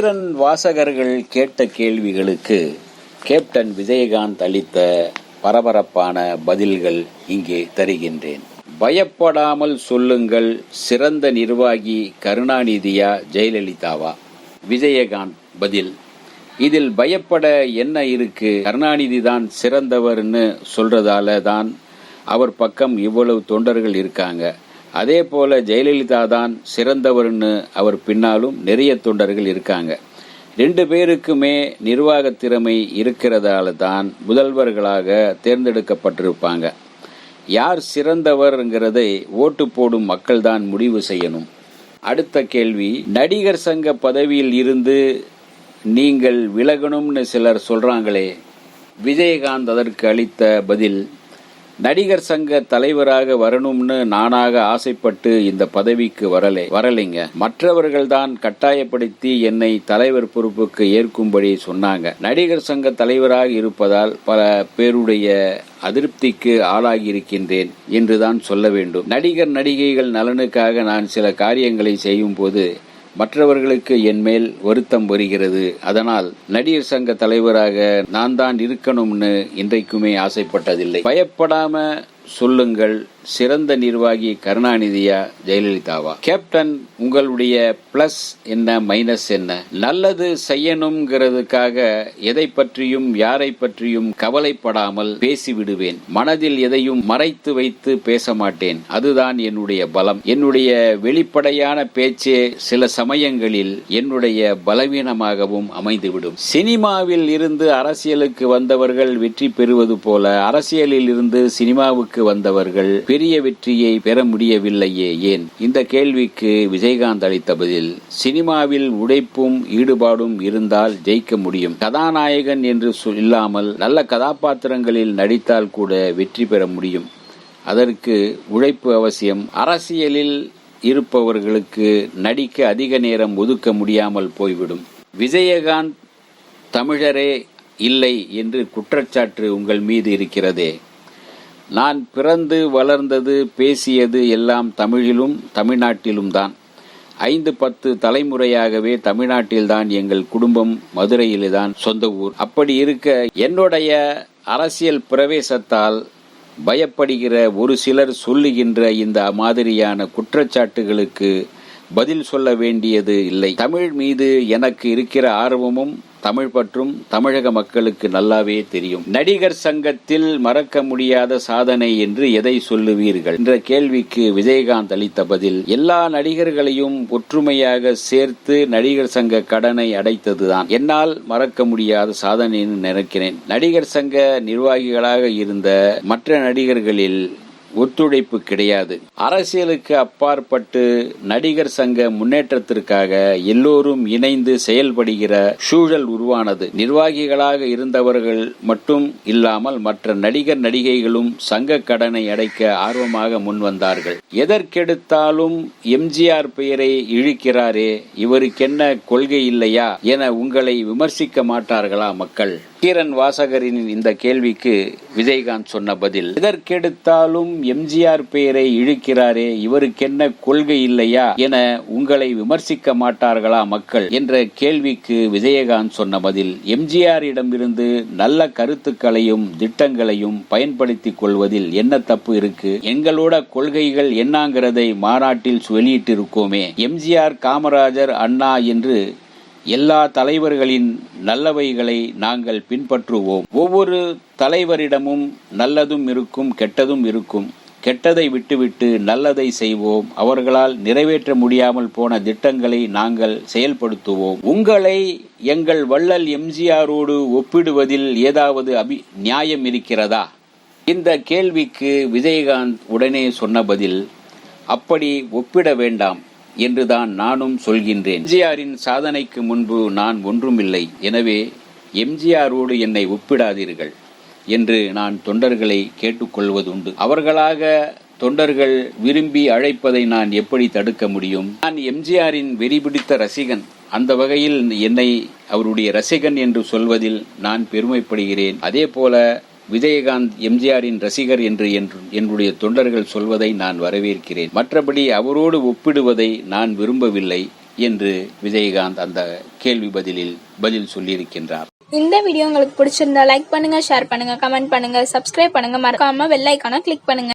வீரன் வாசகர்கள் கேட்ட கேள்விகளுக்கு கேப்டன் விஜயகாந்த் அளித்த பரபரப்பான பதில்கள் இங்கே தருகின்றேன். பயப்படாமல் சொல்லுங்கள் சிறந்த நிர்வாகி கருணாநிதியா ஜெயலலிதாவா? விஜயகாந்த் பதில் இதில் பயப்பட என்ன இருக்கு? கருணாநிதி தான் சிறந்தவர்னு சொல்றதால தான் அவர் பக்கம் இவ்வளவு தொண்டர்கள் இருக்காங்க. அதே போல் ஜெயலலிதா தான் சிறந்தவர்னு அவர் பின்னாலும் நிறைய தொண்டர்கள் இருக்காங்க. ரெண்டு பேருக்குமே நிர்வாக திறமை இருக்கிறதால தான் முதல்வர்களாக தேர்ந்தெடுக்கப்பட்டிருப்பாங்க. யார் சிறந்தவர்ங்கிறதை ஓட்டு போடும் மக்கள் தான் முடிவு செய்யணும். அடுத்த கேள்வி நடிகர் சங்க பதவியில் இருந்து நீங்கள் விலகணும்னு சிலர் சொல்கிறாங்களே விஜயகாந்த் அதற்கு அளித்த பதில் நடிகர் சங்க தலைவராக வரணும்னு நானாக ஆசைப்பட்டு இந்த பதவிக்கு வரலை வரலைங்க. மற்றவர்கள் தான் கட்டாயப்படுத்தி என்னை தலைவர் பொறுப்புக்கு ஏற்கும்படி சொன்னாங்க. நடிகர் சங்க தலைவராக இருப்பதால் பல பேருடைய அதிருப்திக்கு ஆளாகி இருக்கின்றேன் என்றுதான் சொல்ல வேண்டும். நடிகர் நடிகைகள் நலனுக்காக நான் சில காரியங்களை செய்யும் போது மற்றவர்களுக்கு என் மேல் வருத்தம் வருகிறது. அதனால் நடிகர் சங்க தலைவராக நான் தான் இருக்கணும்னு இன்றைக்குமே ஆசைப்பட்டதில்லை. பயப்படாம சொல்லுங்கள். சிறந்த நிர்வாகி கருணாநிதியா ஜெயலலிதாவா. கேப்டன் உங்களுடைய பிளஸ் என்ன மைனஸ் என்ன? நல்லது செய்யணுங்கிறதுக்காக எதை பற்றியும் யாரை பற்றியும் கவலைப்படாமல் பேசிவிடுவேன். மனதில் எதையும் மறைத்து வைத்து பேச மாட்டேன். அதுதான் என்னுடைய பலம். என்னுடைய வெளிப்படையான பேச்சே சில சமயங்களில் என்னுடைய பலவீனமாகவும் அமைந்துவிடும். சினிமாவில் இருந்து அரசியலுக்கு வந்தவர்கள் வெற்றி பெறுவது போல அரசியலில் இருந்து சினிமாவுக்கு வந்தவர்கள் பெரிய வெற்றியை பெற முடியவில்லையே ஏன்? இந்த கேள்விக்கு விஜயகாந்த் அளித்த பதில் சினிமாவில் உழைப்பும் ஈடுபாடும் இருந்தால் ஜெயிக்க முடியும். கதாநாயகன் என்று இல்லாமல் நல்ல கதாபாத்திரங்களில் நடித்தால் கூட வெற்றி பெற முடியும். அதற்கு உழைப்பு அவசியம். அரசியலில் இருப்பவர்களுக்கு நடிக்க அதிக நேரம் ஒதுக்க முடியாமல் போய்விடும். விஜயகாந்த் தமிழரே இல்லை என்று குற்றச்சாட்டு உங்கள் மீது இருக்கிறதே. நான் பிறந்து வளர்ந்தது பேசியது எல்லாம் தமிழிலும் தமிழ்நாட்டிலும் தான் ஐந்து பத்து தலைமுறையாகவே தமிழ்நாட்டில்தான் எங்கள் குடும்பம் மதுரையில்தான் சொந்த ஊர். அப்படி இருக்க என்னுடைய அரசியல் பிரவேசத்தால் பயப்படுகிற ஒரு சிலர் சொல்லுகின்ற இந்த மாதிரியான குற்றச்சாட்டுகளுக்கு பதில் சொல்ல வேண்டியது இல்லை. தமிழ் மீது எனக்கு இருக்கிற ஆர்வமும் தமிழ் பற்றும் தமிழக மக்களுக்கு நல்லாவே தெரியும். நடிகர் சங்கத்தில் மறக்க முடியாத சாதனை என்று எதை சொல்லுவீர்கள்? என்ற கேள்விக்கு விஜயகாந்த் அளித்த பதில் எல்லா நடிகர்களையும் ஒற்றுமையாக சேர்த்து நடிகர் சங்க கடனை அடைத்ததுதான். என்னால் மறக்க முடியாத சாதனை நினைக்கிறேன். நடிகர் சங்க நிர்வாகிகளாக இருந்த மற்ற நடிகர்களில் ஒத்துழைப்பு கிடையாது. அரசியலுக்கு அப்பாற்பட்டு நடிகர் சங்க முன்னேற்றத்திற்காக எல்லோரும் இணைந்து செயல்படுகிற சூழல் உருவானது. நிர்வாகிகளாக இருந்தவர்கள் மட்டும் இல்லாமல் மற்ற நடிகர் நடிகைகளும் சங்க கடனை அடைக்க ஆர்வமாக முன்வந்தார்கள். எதற்கெடுத்தாலும் எம்ஜிஆர் பெயரை இழுக்கிறாரே இவருக்கென்ன கொள்கை இல்லையா என உங்களை விமர்சிக்க மாட்டார்களா மக்கள்? கீரன் வாசகரின் இந்த கேள்விக்கு விஜயகாந்த் சொன்ன பதில் எதற்கெடுத்தாலும் எம்ஜிஆர் பெயரை இழுக்கிறாரே இவருக்கென்ன கொள்கை இல்லையா என உங்களை விமர்சிக்க மாட்டார்களா மக்கள்? என்ற கேள்விக்கு விஜயகாந்த் சொன்ன பதில் எம்ஜிஆரிடமிருந்து நல்ல கருத்துக்களையும் திட்டங்களையும் பயன்படுத்திக் கொள்வதில் என்ன தப்பு இருக்கு? எங்களோட கொள்கைகள் என்னங்கிறதை மாநாட்டில் வெளியிட்டிருக்கோமே எம்ஜிஆர் காமராஜர் அண்ணா என்று எல்லா தலைவர்களின் நல்லவைகளை நாங்கள் பின்பற்றுவோம். ஒவ்வொரு தலைவரிடமும் நல்லதும் இருக்கும் கெட்டதும் இருக்கும். கெட்டதை விட்டுவிட்டு நல்லதை செய்வோம். அவர்களால் நிறைவேற்ற முடியாமல் போன திட்டங்களை நாங்கள் செயல்படுத்துவோம். உங்களை எங்கள் வள்ளல் எம்ஜிஆரோடு ஒப்பிடுவதில் ஏதாவது அபி நியாயம் இருக்கிறதா? இந்த கேள்விக்கு விஜயகாந்த் உடனே சொன்ன பதில் அப்படி ஒப்பிட வேண்டாம். என்றுதான் நானும் சொல்கின்றேன். எம்ஜிஆரின் சாதனைக்கு முன்பு நான் ஒன்றுமில்லை. எனவே எம்ஜிஆரோடு என்னை ஒப்பிடாதீர்கள் என்று நான் தொண்டர்களை கேட்டுக்கொள்வதுண்டு. அவர்களாக தொண்டர்கள் விரும்பி அழைப்பதை நான் எப்படி தடுக்க முடியும்? நான் எம்ஜிஆரின் வெறிபிடித்த ரசிகன். அந்த வகையில் என்னை அவருடைய ரசிகன் என்று சொல்வதில் நான் பெருமைப்படுகிறேன். அதே போல விஜயகாந்த் எம்ஜிஆரின் ரசிகர் என்று என்னுடைய தொண்டர்கள் சொல்வதை நான் வரவேற்கிறேன். மற்றபடி அவரோடு ஒப்பிடுவதை நான் விரும்பவில்லை என்று விஜயகாந்த் அந்த கேள்வி பதிலில் பதில் சொல்லியிருக்கின்றார். இந்த வீடியோ உங்களுக்கு பிடிச்சிருந்தா லைக் பண்ணுங்க ஷேர் பண்ணுங்க கமெண்ட் பண்ணுங்க சப்ஸ்கிரைப் பண்ணுங்க. மறக்காம வெள்ளைக்கான கிளிக் பண்ணுங்க.